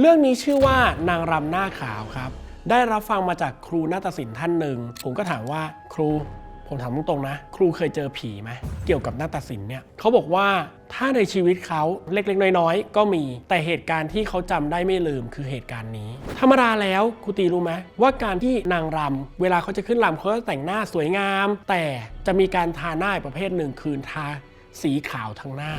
เรื่องนี้ชื่อว่านางรำหน้าขาวครับ ได้รับฟังมาจากครูนาฏศิลป์ท่านหนึ่ง ผมก็ถามว่าครู ผมถามตรงๆนะ ครูเคยเจอผีไหมเกี่ยวกับนาฏศิลป์เนี่ยเขาบอกว่าถ้าในชีวิตเขาเล็กๆ น้อยๆ ก็มี แต่เหตุการณ์ที่เขาจำได้ไม่ลืมคือเหตุการณ์นี้ ธรรมดาแล้วครูตีรู้ไหมว่าการที่นางรำเวลาเขาจะขึ้นรำเขาจะแต่งหน้าสวยงาม แต่จะมีการทาหน้าประเภทหนึ่งคือทา สีขาวทั้งหน้า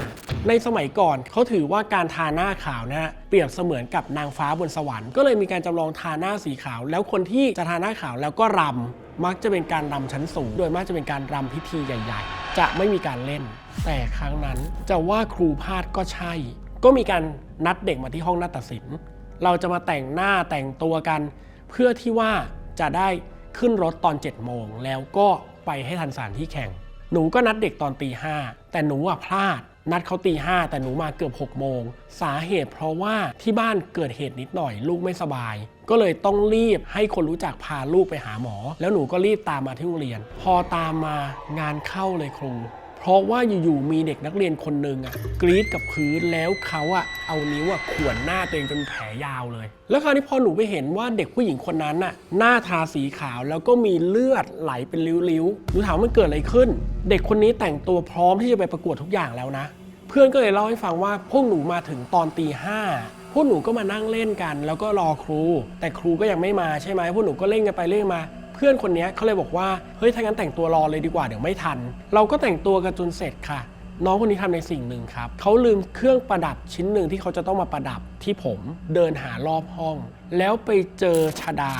ในสมัยก่อนเขาถือว่าการทาหน้าขาวนะเปรียบเสมือนกับนางฟ้าบนสวรรค์ก็เลยมีการจำลองทาหน้าสีขาว แล้วคนที่จะทาหน้าขาวแล้วก็รำมักจะเป็นการรำชั้นสูง โดยมากจะเป็นการรำพิธีใหญ่ ๆ จะไม่มีการเล่น แต่ครั้งนั้นจะว่าครูพลาดก็ใช่ ก็มีการนัดเด็กมาที่ห้องนาฏศิลป์เราจะมาแต่งหน้าแต่งตัวกัน เพื่อที่ว่าจะได้ขึ้นรถตอน7จ็ดโมงแล้วก็ไปให้ทันสานที่แข่ง หนูก็นัดเด็กตอนตีห้าแต่หนูอะพลาด นัดเขาตีห้าแต่หนูมาเกือบ6กโมง สาเหตุเพราะว่าที่บ้านเกิดเหตุนิดหน่อยลูกไม่สบาย ก็เลยต้องรีบให้คนรู้จักพาลูกไปหาหมอ แล้วหนูก็รีบตามมาที่โรงเรียน พอตามมางานเข้าเลยครู เพราะว่าอยู่ๆมีเด็กนักเรียนคนหนึ่งอะกรีดกับพื้นแล้วเขาอะเอานิ้วอะข่วนหน้าตัวเองจนแผลยาวเลย แล้วคราวนี้พอหนูไปเห็นว่าเด็กผู้หญิงคนนั้นน่ะหน้าทาสีขาวแล้วก็มีเลือดไหลเป็นริ้วๆหนูถามว่ามันเกิดอะไรขึ้น เด็กคนนี้แต่งตัวพร้อมที่จะไปประกวดทุกอย่างแล้วนะ เพื่อนก็เลยเล่าให้ฟังว่าพวกหนูมาถึงตอนตีห้าพวกหนูก็มานั่งเล่นกัน แล้วก็รอครู แต่ครูก็ยังไม่มาใช่ไหมพวกหนูก็เล่นกันไปเล่นมา เพื่อนคนนี้เขาเลยบอกว่าเฮ้ยถ้างั้นแต่งตัวรอเลยดีกว่าเดี๋ยวไม่ทัน เราก็แต่งตัวกันจนเสร็จค่ะ น้องคนนี้ทำในสิ่งหนึ่งครับเขาลืมเครื่องประดับชิ้นหนึ่งที่เขาจะต้องมาประดับที่ผมเดินหารอบห้อง แล้วไปเจอชาดา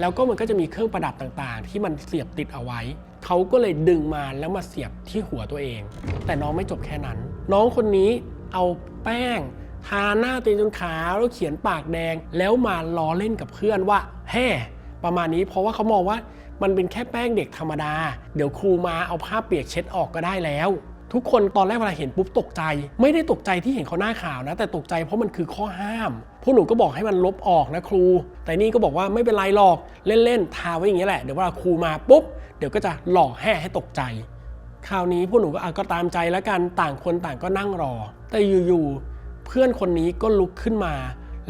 แล้วก็มันก็จะมีเครื่องประดับต่างๆ ที่มันเสียบติดเอาไว้เขาก็เลยดึงมาแล้วมาเสียบที่หัวตัวเอง แต่น้องไม่จบแค่นั้น น้องคนนี้เอาแป้งทาหน้าตัวเองจนขาวแล้วเขียนปากแดง แล้วมาล้อเล่นกับเพื่อนว่าแฮ่ ประมาณนี้เพราะว่าเขามองว่ามันเป็นแค่แป้งเด็กธรรมดา เดี๋ยวครูมาเอาผ้าเปียกเช็ดออกก็ได้แล้ว ทุกคนตอนแรกเวลาเห็นปุ๊บตกใจ ไม่ได้ตกใจที่เห็นเขาหน้าขาวนะ แต่ตกใจเพราะมันคือข้อห้ามพวกหนูก็บอกให้มันลบออกนะครู แต่นี่ก็บอกว่าไม่เป็นไรหรอกเล่นๆทาไว้อย่างนี้แหละเดี๋ยวเวลาครูมาปุ๊บเดี๋ยวก็จะหลอกแห่ให้ตกใจคราวนี้พวกหนูก็อะก็ตามใจแล้วกันต่างคนต่างก็นั่งรอ แต่อยู่ๆเพื่อนคนนี้ก็ลุกขึ้นมา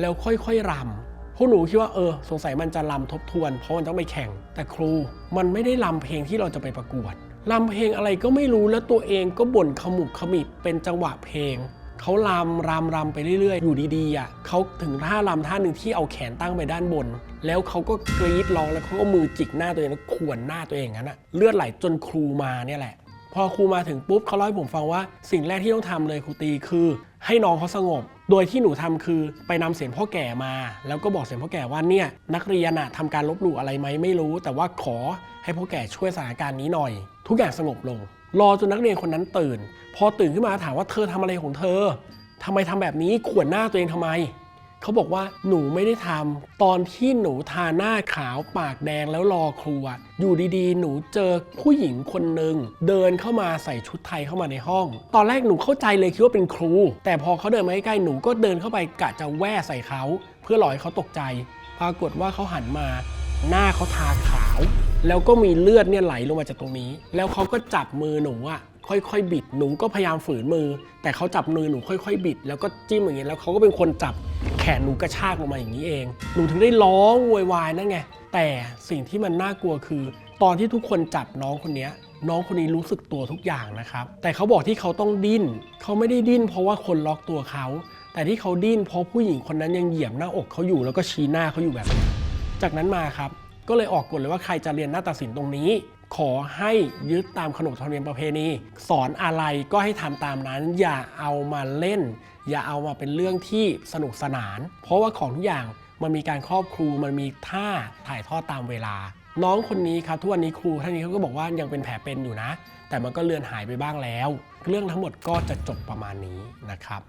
แล้วค่อยๆรำ พวกหนูคิดว่าเออสงสัยมันจะรำทบทวน เพราะมันต้องไปแข่ง แต่ครู มันไม่ได้รำเพลงที่เราจะไปประกวดรำเพลงอะไรก็ไม่รู้แล้วตัวเองก็บ่นขมุกขมิบเป็นจังหวะเพลงเขารำรำรำไปเรื่อยๆ อยู่ดีๆอะเขาถึงท่ารำท่าหนึ่งที่เอาแขนตั้งไปด้านบน แล้วเขาก็กรีดร้องแล้วเขาก็มือจิกหน้าตัวเองแล้วข่วนหน้าตัวเองงั้นอะเลือดไหลจนครูมาเนี่ยแหละ พอครูมาถึงปุ๊บเขาเล่าให้ผมฟังว่า สิ่งแรกที่ต้องทำเลยครูตีคือ ให้น้องเขาสงบ โดยที่หนูทำคือไปนำเสียงพ่อแก่มา แล้วก็บอกเสียงพ่อแก่ว่าเนี่ยนักเรียนอะทำการลบหลู่อะไรไหมไม่รู้ แต่ว่าขอให้พ่อแก่ช่วยสถานการณ์นี้หน่อย ทุกอย่างสงบลง รอจนนักเรียนคนนั้นตื่น พอตื่นขึ้นมาถามว่าเธอทำอะไรของเธอทำไมทำแบบนี้ข่วนหน้าตัวเองทำไม เขาบอกว่าหนูไม่ได้ทำตอนที่หนูทาหน้าขาวปากแดงแล้วรอครูอะอยู่ดีๆ หนูเจอผู้หญิงคนหนึ่งเดินเข้ามาใส่ชุดไทยเข้ามาในห้อง ตอนแรกหนูเข้าใจเลยคิดว่าเป็นครู แต่พอเขาเดินมาใกล้ๆหนูก็เดินเข้าไปกะจะแว่ใส่เขา เพื่อหลอกให้เขาตกใจ ปรากฏว่าเขาหันมา หน้าเขาทาขาว แล้วก็มีเลือดเนี่ยไหลลงมาจากตรงนี้ แล้วเขาก็จับมือหนูอะค่อยๆ บิด หนูก็พยายามฝืนมือ แต่เขาจับมือหนูค่อยๆ บิด แล้วก็จิ้มอย่างนี้ยแล้วเขาก็เป็นคนจับ แขนหนูกระชากลงมาอย่างนี้เอง หนูถึงได้ร้องโวยวายนั่นไง แต่สิ่งที่มันน่ากลัวคือ ตอนที่ทุกคนจับน้องคนนี้น้องคนนี้รู้สึกตัวทุกอย่างนะครับ แต่เขาบอกที่เขาต้องดิ้น เขาไม่ได้ดิ้นเพราะว่าคนล็อกตัวเขา แต่ที่เขาดิ้นเพราะผู้หญิงคนนั้นยังเหยียบหน้าอกเขาอยู่แล้วก็ชี้หน้าเขาอยู่แบบนี้ จากนั้นมาครับ ก็เลยออกกฎเลยว่าใครจะเรียนหน้าฏศิลป์ตรงนี้ ขอให้ยึดตามขนบธรรมเนียมประเพณี สอนอะไรก็ให้ทำตามนั้น อย่าเอามาเล่น อย่าเอามาเป็นเรื่องที่สนุกสนาน เพราะว่าของทุกอย่างมันมีการครอบครูมันมีท่าถ่ายทอดตามเวลา น้องคนนี้ครับทุกวันนี้ครูท่านนี้เขาก็บอกว่ายังเป็นแผลเป็นอยู่นะ แต่มันก็เลือนหายไปบ้างแล้ว เรื่องทั้งหมดก็จะจบประมาณนี้นะครับ